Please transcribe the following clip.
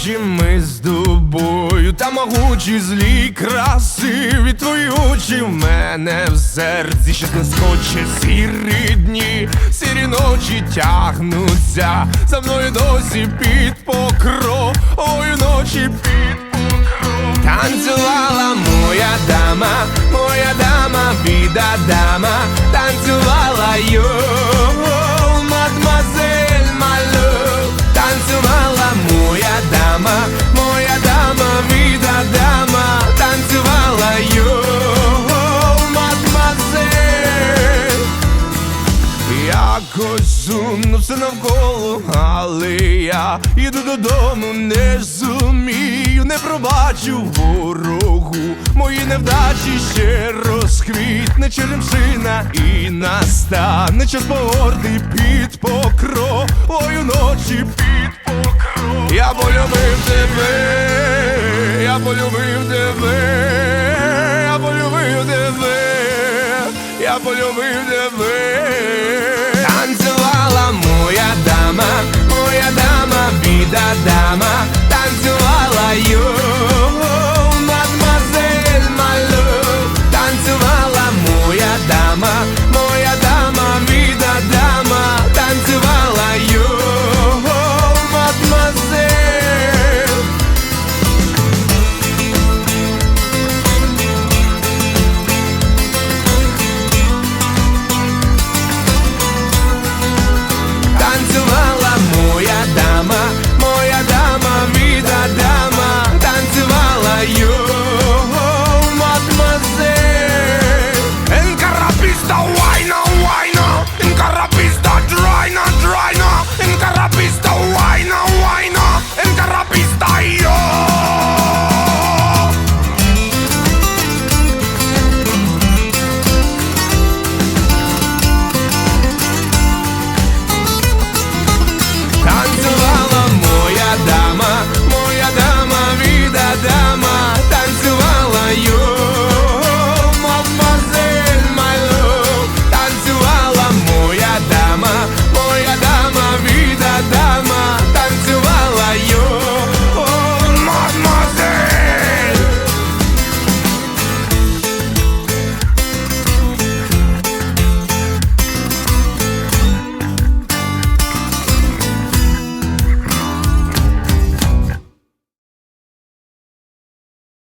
очі ми з тобою, та могучі злі красиві твої очі в мене в серці. Щось не схоче сірі дні, сірі ночі тягнуться. За мною досі під покровою ночі під покров. Танцювала моя дама, моя дама, біда дама, танцювала його, Якось сумно все навколо, але я іду додому, не зумію, не пробачу ворогу. Мої невдачі ще розквітне черемшина і настане час погорди під покровою ночі під покров. Я полюбив тебе, я полюбив тебе, я полюбив тебе, я полюбив тебе. Танцювала моя